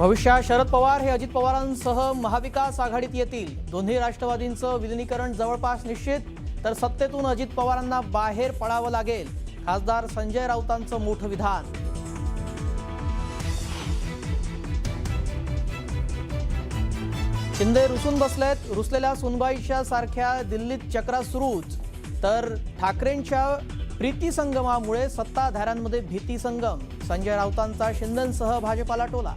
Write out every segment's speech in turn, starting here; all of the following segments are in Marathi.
भविष्यात शरद पवार हे अजित पवारांसह महाविकास आघाडीत येतील. दोन्ही राष्ट्रवादींचं विलिनीकरण जवळपास निश्चित तर सत्तेतून अजित पवारांना बाहेर पडावं लागेल खासदार संजय राऊतांचं मोठं विधान. शिंदे रुसून बसलेत रुसलेल्या सुनबाईच्या सारख्या दिल्लीत चक्रा सुरूच. तर ठाकरेंच्या प्रीती संगमामुळे सत्ताधाऱ्यांमध्ये भीती संगम. संजय राऊतांचा शिंदेसह भाजपाला टोला.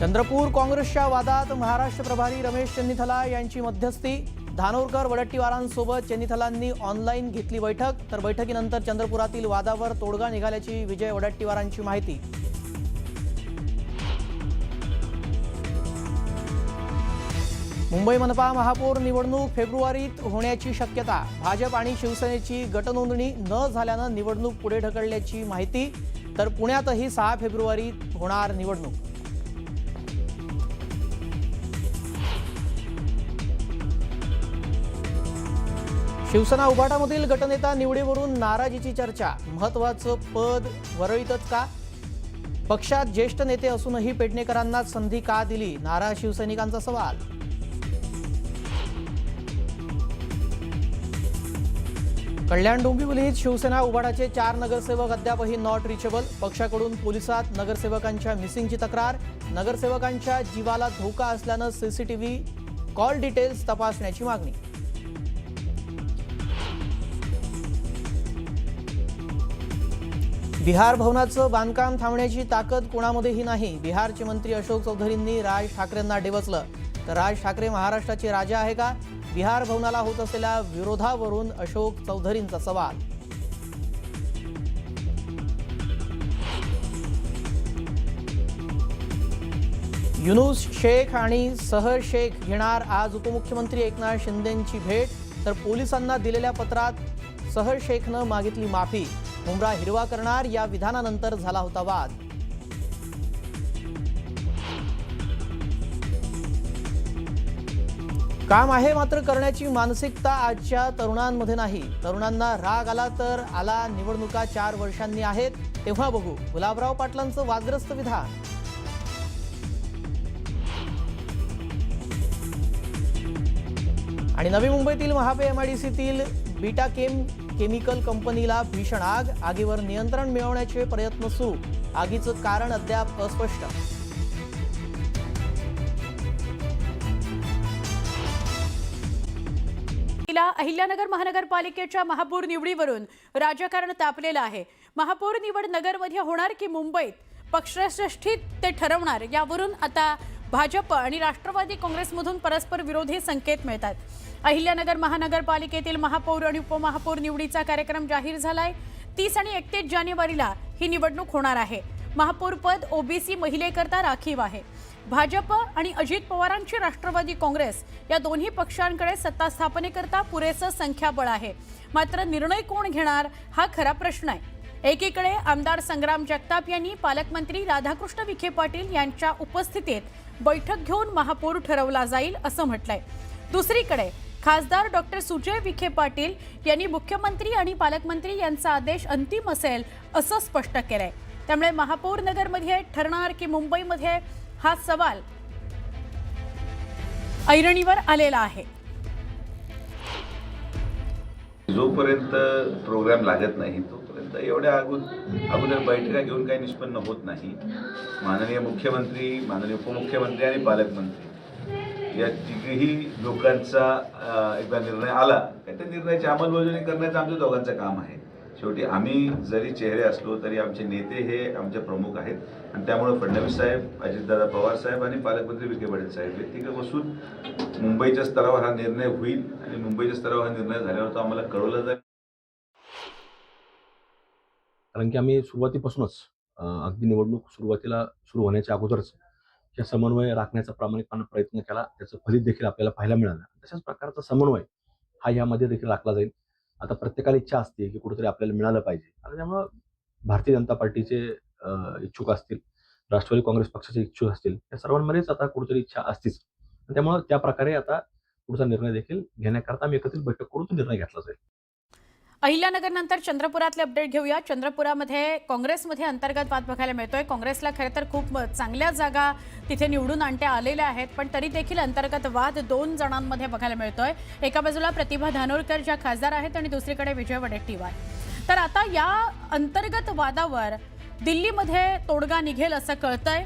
चंद्रपूर काँग्रेसच्या वादात महाराष्ट्र प्रभारी रमेश चन्नीथला यांची मध्यस्थी. धानोरकर वडट्टीवारांसोबत चन्नीथलांनी ऑनलाईन घेतली बैठक. तर बैठकीनंतर चंद्रपुरातील वादावर तोडगा निघाल्याची विजय वडट्टीवारांची माहिती. मुंबई मनपा महापौर निवडणूक फेब्रुवारीत होण्याची शक्यता. भाजप आणि शिवसेनेची गटनोंदणी न झाल्यानं निवडणूक पुढे ढकलल्याची माहिती. तर पुण्यातही सहा फेब्रुवारीत होणार निवडणूक. शिवसेना उभाटामधील गटनेता निवडीवरून नाराजीची चर्चा. महत्वाचं पद वरळीतच का? पक्षात ज्येष्ठ नेते असूनही पेडणेकरांना संधी का दिली? नाराज शिवसैनिकांचा सवाल. कल्याण डोंबिवलीत शिवसेना उभाटाचे चार नगरसेवक अद्यापही नॉट रिचेबल पक्षाकडून पोलिसात नगरसेवकांच्या मिसिंगची तक्रार. नगरसेवकांच्या जीवाला धोका असल्यानं सीसीटीव्ही कॉल डिटेल्स तपासण्याची मागणी. बिहार भवनाचं बांधकाम थांबण्याची ताकद कोणामध्येही नाही. बिहारचे मंत्री अशोक चौधरींनी राज ठाकरेंना डेवचलं. तर राज ठाकरे महाराष्ट्राचे राजा आहे का? बिहार भवनाला होत असलेल्या विरोधावरून अशोक चौधरींचा सवाल. युनुस शेख आणि सहर शेख घेणार आज उपमुख्यमंत्री एकनाथ शिंदेंची भेट तर पोलिसांना दिलेल्या पत्रात सहर शेखनं मागितली माफी. मुंब्रा हिरवा करणार या विधानानंतर झाला होता वाद. काम आहे मात्र करण्याची मानसिकता आजच्या तरुणांमध्ये नाही. तरुणांना राग आला तर आला निवडणुका चार वर्षांनी आहेत. तेव्हा बघू. गुलाबराव पाटलांचं वादग्रस्त विधान. आणि नवी मुंबईतील महापे एमआयडीसीतील बीटा केम केमिकल कंपनीला भीषण आग आगीवर नियंत्रण मिळवण्याचे प्रयत्न सुरू. आगीचं कारण अद्याप अस्पष्ट. तिला अहिल्यानगर महानगरपालिकेच्या महापौर निवडीवरून राजकारण तापलेलं आहे. महापौर निवड नगरमध्ये होणार की मुंबईत? पक्षश्रेष्ठीत ते ठरवणार यावरून आता भाजप आणि राष्ट्रवादी काँग्रेसमधून परस्पर विरोधी संकेत मिळतात. अहिल्यानगर महानगरपालिकेतील महापौर आणि उपमहापौर निवडीचा कार्यक्रम जाहीर झालाय. तीस आणि एकतीस जानेवारीला ही निवडणूक होणार आहे. महापौर पद ओबीसी महिलेकरता राखीव आहे. भाजप आणि अजित पवारांची राष्ट्रवादी काँग्रेस या दोन्ही पक्षांकडे सत्ता स्थापनेकरता पुरेसं संख्याबळ आहे. मात्र निर्णय कोण घेणार हा खरा प्रश्न आहे. एकीकडे आमदार संग्राम जगताप यांनी पालकमंत्री राधाकृष्ण विखे पाटील यांच्या उपस्थितीत बैठक घेऊन महापौर ठरवला जाईल असं म्हटलंय. दुसरीकडे खासदार डॉक्टर सुजय विखे पाटील यांनी मुख्यमंत्री आणि पालकमंत्री यांचा आदेश अंतिम असेल असं स्पष्ट केलंय. त्यामुळे महापौर नगरमध्ये ठरणार की मुंबईमध्ये हा सवाल ऐरणीवर आलेला आहे. जोपर्यंत प्रोग्राम लागत नाही तोपर्यंत एवढ्या अगोदर अगोदर बैठका घेऊन काही निष्पन्न होत नाही. माननीय मुख्यमंत्री माननीय उपमुख्यमंत्री आणि पालकमंत्री. या तिघही लोकांचा एकदा निर्णय आला की त्या निर्णयाची अंमलबजावणी करण्याचं आमच्या दोघांचं काम आहे. शेवटी आम्ही जरी चेहरे असलो तरी आमचे नेते हे आमचे प्रमुख आहेत. आणि त्यामुळे फडणवीस साहेब अजितदादा पवार साहेब आणि पालकमंत्री विखे पाटील साहेब हे तिघे बसून मुंबईच्या स्तरावर हा निर्णय होईल आणि मुंबईच्या स्तरावर हा निर्णय झाल्यावर तो आम्हाला कळवला जाईल. कारण की आम्ही सुरुवातीपासूनच अगदी निवडणूक सुरुवातीला सुरू होण्याच्या अगोदरच हे समन्वय राखण्याचा प्रामाणिकपणे प्रयत्न केला त्याचं फलित देखील आपल्याला पाहायला मिळालं. तशाच प्रकारचा समन्वय हा यामध्ये देखील राखला जाईल. आता प्रत्येकाला इच्छा असते की कुठेतरी आपल्याला मिळालं पाहिजे. आणि त्यामुळं भारतीय जनता पार्टीचे इच्छुक असतील राष्ट्रवादी काँग्रेस पक्षाचे इच्छुक असतील या सर्वांमध्येच आता कुठेतरी इच्छा असतीच. त्यामुळं त्या प्रकारे आता पुढचा निर्णय देखील घेण्याकरता आम्ही एकत्रित बैठक करून तो निर्णय घेतला जाईल. अहिल्यानगरनंतर चंद्रपुरातले अपडेट घेऊया. चंद्रपुरामध्ये काँग्रेसमध्ये अंतर्गत वाद बघायला मिळतोय. काँग्रेसला खरं तर खूप चांगल्या जागा तिथे निवडून आणत्या आलेल्या आहेत पण तरी देखील अंतर्गत वाद दोन जणांमध्ये बघायला मिळतोय. एका बाजूला प्रतिभा धानोरकर ज्या खासदार आहेत आणि दुसरीकडे विजय वडेट्टीवार. तर आता या अंतर्गत वादावर दिल्लीमध्ये तोडगा निघेल असं कळतंय.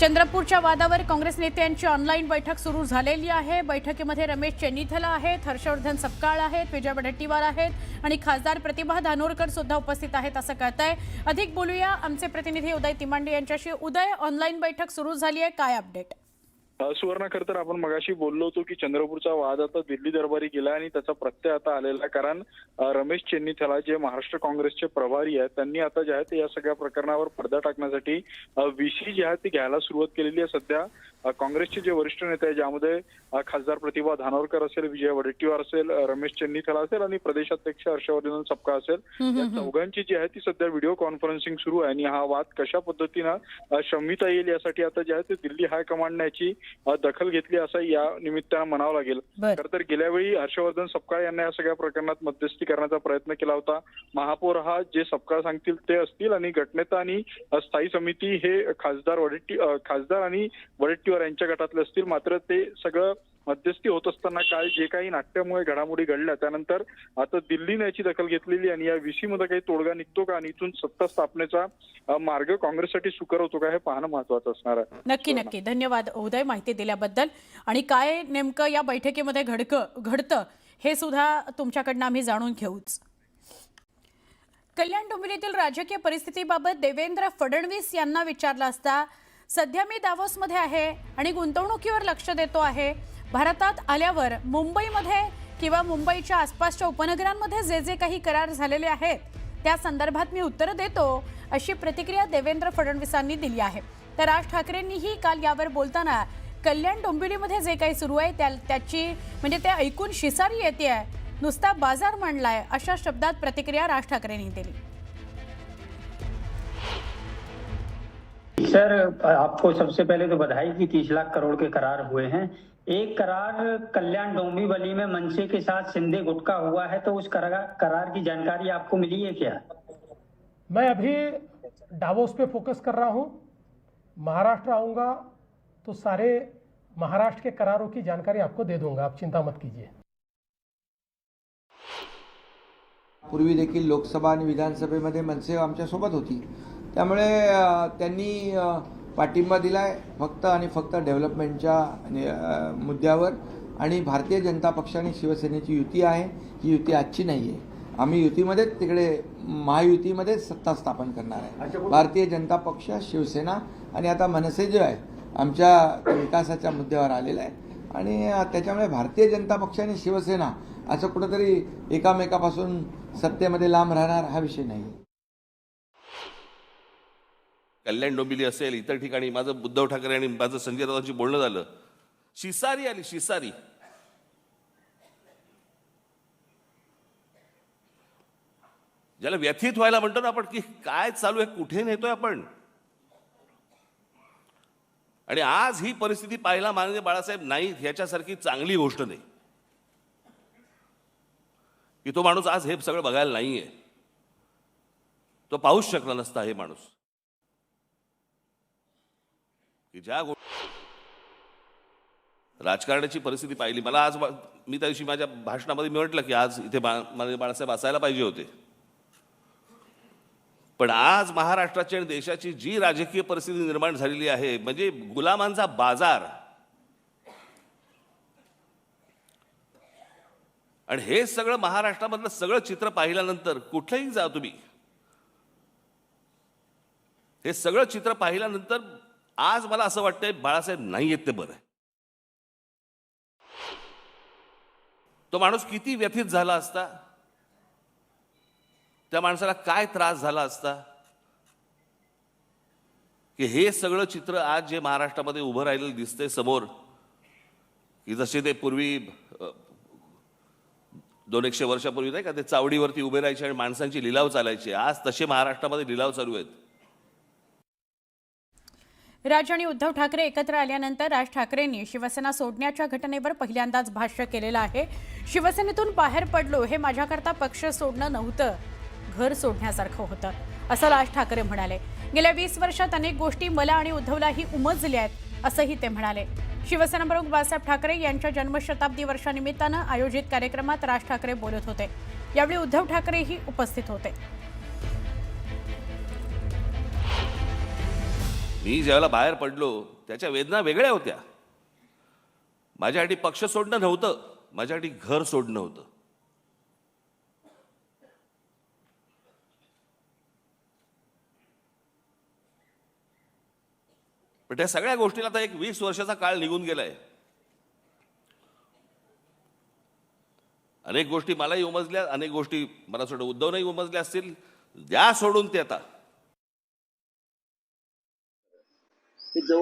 चंद्रपूरच्या वादावर काँग्रेस नेत्यांची ऑनलाईन बैठक सुरू झालेली आहे. बैठकीमध्ये रमेश चेन्नीथला आहेत हर्षवर्धन सपकाळ आहेत विजय वडेट्टीवार आहेत आणि खासदार प्रतिभा धानोरकर सुद्धा उपस्थित आहेत असं कळतंय. अधिक बोलूया. आमचे प्रतिनिधी उदय तिमांडे यांच्याशी. उदय ऑनलाईन बैठक सुरू झाली आहे. काय अपडेट? सुवर्णा खरं तर आपण मगाशी बोललो होतो की चंद्रपूरचा वाद आता दिल्ली दरबारी गेला आणि त्याचा प्रत्यय आता आलेला आहे. कारण रमेश चेन्नीथला जे महाराष्ट्र काँग्रेसचे प्रभारी आहेत त्यांनी आता जे आहे ते या सगळ्या प्रकरणावर पडदा टाकण्यासाठी व्हीसी जी आहे ती घ्यायला सुरुवात केलेली आहे सध्या. काँग्रेसचे जे वरिष्ठ नेते आहेत ज्यामध्ये खासदार प्रतिभा धानोरकर असेल विजय वडेट्टीवार असेल रमेश चेन्नीथला असेल आणि प्रदेशाध्यक्ष हर्षवर्धन सपका असेल. या चौघांची जी आहे ती सध्या व्हिडिओ कॉन्फरन्सिंग सुरू आहे आणि हा वाद कशा पद्धतीनं शमिता येईल यासाठी आता जे आहे ते दिल्ली हायकमांडने याची अ, दखल घेतली असं या निमित्तानं म्हणावं लागेल. खरं तर गेल्या वेळी हर्षवर्धन सपकाळ यांना या सगळ्या प्रकरणात मध्यस्थी करण्याचा प्रयत्न केला होता. महापौर हा जे सपकाळ सांगतील ते असतील आणि गटनेता आणि स्थायी समिती हे खासदार वडेट्टी खासदार आणि वडेट्टीवार यांच्या गटातले असतील. मात्र ते सगळं मध्यस्थी होत असताना काल जे काही नाट्यमुळे घडामोडी घडल्या त्यानंतर आता दिल्लीने याची दखल घेतलेली आणि या विषयीमध्ये मध्ये काही तोडगा निघतो का आणि इथून सत्ता स्थापनेचा मार्ग काँग्रेससाठी सुकर होतो का हे पाहणं महत्वाचं असणार आहे. नक्की नक्की. धन्यवाद उदय माहिती दिल्याबद्दल. आणि काय नेमकं या बैठकीमध्ये घडकं घडतं हे सुद्धा तुमच्याकडनं आम्ही जाणून घेऊच. कल्याण डोंबिवलीतील राजकीय परिस्थितीबाबत देवेंद्र फडणवीस यांना विचारलं असता सध्या मी दावोसमध्ये आहे आणि गुंतवणुकीवर लक्ष देतो आहे. भारतात आल्यावर मुंबईमध्ये किंवा मुंबईच्या आसपासच्या उपनगरांमध्ये जे जे काही करार झालेले आहेत त्या संदर्भात मी उत्तरं देतो अशी प्रतिक्रिया देवेंद्र फडणवीसांनी दिली आहे. तर राज ठाकरेंनीही काल यावर बोलताना कल्याण डोंबिवलीमध्ये जे काही सुरू आहे त्या त्याची म्हणजे ते ऐकून शिसारी येते नुसता बाजार मांडलाय अशा शब्दात प्रतिक्रिया राज ठाकरेंनी दिली. सर आपको सबसे पहले तो बधाई कि तीस लाख करोड़ के करार हुए हैं। एक करार कल्याण डोंबिवली में मनसे के साथ सिंधे गुट का हुआ है तो उस करार करार की जानकारी आपको मिली है क्या? मैं अभी डावोस पे फोकस कर रहा हूँ। महाराष्ट्र आऊँगा तो सारे महाराष्ट्र के करारों की जानकारी आपको दे दूँगा। आप चिंता मत कीजिए। पूर्वी देखील लोकसभा आणि विधानसभेमध्ये मनसे आमच्यासोबत होती. त्यामुळे त्यांनी पाठिंबा दिला आहे फक्त आणि फक्त डेव्हलपमेंटच्या मुद्द्यावर. आणि भारतीय जनता पक्ष आणि शिवसेनेची युती आहे. ही युती आजची नाही आहे आम्ही युतीमध्येच तिकडे महायुतीमध्येच सत्ता स्थापन करणार आहे. भारतीय जनता पक्ष शिवसेना आणि आता मनसे जे आहे आमच्या विकासाच्या मुद्द्यावर आलेला आहे. आणि त्याच्यामुळे भारतीय जनता पक्ष आणि शिवसेना असं कुठंतरी एकामेकापासून सत्तेमध्ये लांब राहणार हा विषय नाही आहे कल्याण डोंबिवली असेल इतर ठिकाणी माझं उद्धव ठाकरे आणि माझं संजय राऊतांशी बोलणं झालं. शिसारी आली शिसारी. ज्याला व्यथित व्हायला म्हणतो ना आपण की काय चालू आहे कुठे नेतोय आपण? आणि आज ही परिस्थिती पाहायला माननीय बाळासाहेब नाईक ह्याच्यासारखी चांगली गोष्ट नाही. की तो माणूस आज हे सगळं बघायला नाहीये. तो पाहूच शकला नसता हे माणूस. की ज्या गो राजकारणाची परिस्थिती पाहिली. मला आज मी त्या दिवशी माझ्या भाषणामध्ये मी म्हटलं की आज इथे बा माननीय बाळासाहेब असायला पाहिजे होते. पण आज महाराष्ट्राची आणि देशाची जी राजकीय परिस्थिती निर्माण झालेली आहे म्हणजे गुलामांचा बाजार. आणि हे सगळं महाराष्ट्रामधलं सगळं चित्र पाहिल्यानंतर कुठेही जा तुम्ही. हे सगळं चित्र पाहिल्यानंतर आज मला असं वाटतंय बाळासाहेब नाही येत ते बरं. तो माणूस किती व्यथित झाला असता? त्या माणसाला काय त्रास झाला असता? की हे सगळं चित्र आज जे महाराष्ट्रामध्ये उभं राहिलेलं दिसतंय समोर की जसे ते पूर्वी दोन एकशे वर्षापूर्वी नाही का ते चावडीवरती उभे राहायचे आणि माणसांची लिलाव चालायचे आज तसे महाराष्ट्रामध्ये लिलाव चालू आहेत. राज आणि उद्धव ठाकरे एकत्र आल्यानंतर राज ठाकरेंनी शिवसेना सोडण्याच्या घटनेवर पहिल्यांदाच भाष्य केलेलं आहे. शिवसेनेतून बाहेर पडलो हे माझ्याकरता पक्ष सोडणं नव्हतं. घर सोडण्यासारखं होतं असं राज ठाकरे म्हणाले. गेल्या वीस वर्षात अनेक गोष्टी मला आणि उद्धवलाही उमजल्या आहेत असंही ते म्हणाले. शिवसेना प्रमुख बाळासाहेब ठाकरे यांच्या जन्मशताब्दी वर्षानिमित्तानं आयोजित कार्यक्रमात राज ठाकरे बोलत होते. यावेळी उद्धव ठाकरेही उपस्थित होते. मी ज्यावेळेला बाहेर पडलो त्याच्या वेदना वेगळ्या होत्या. माझ्यासाठी पक्ष सोडणं नव्हतं माझ्यासाठी घर सोडणं होतं. पण त्या सगळ्या गोष्टीला आता एक वीस वर्षाचा काळ निघून गेलाय. अनेक गोष्टी मलाही उमजल्या अनेक गोष्टी मला सोडून उद्धवनही उमजल्या असतील द्या सोडून ते आता. дела.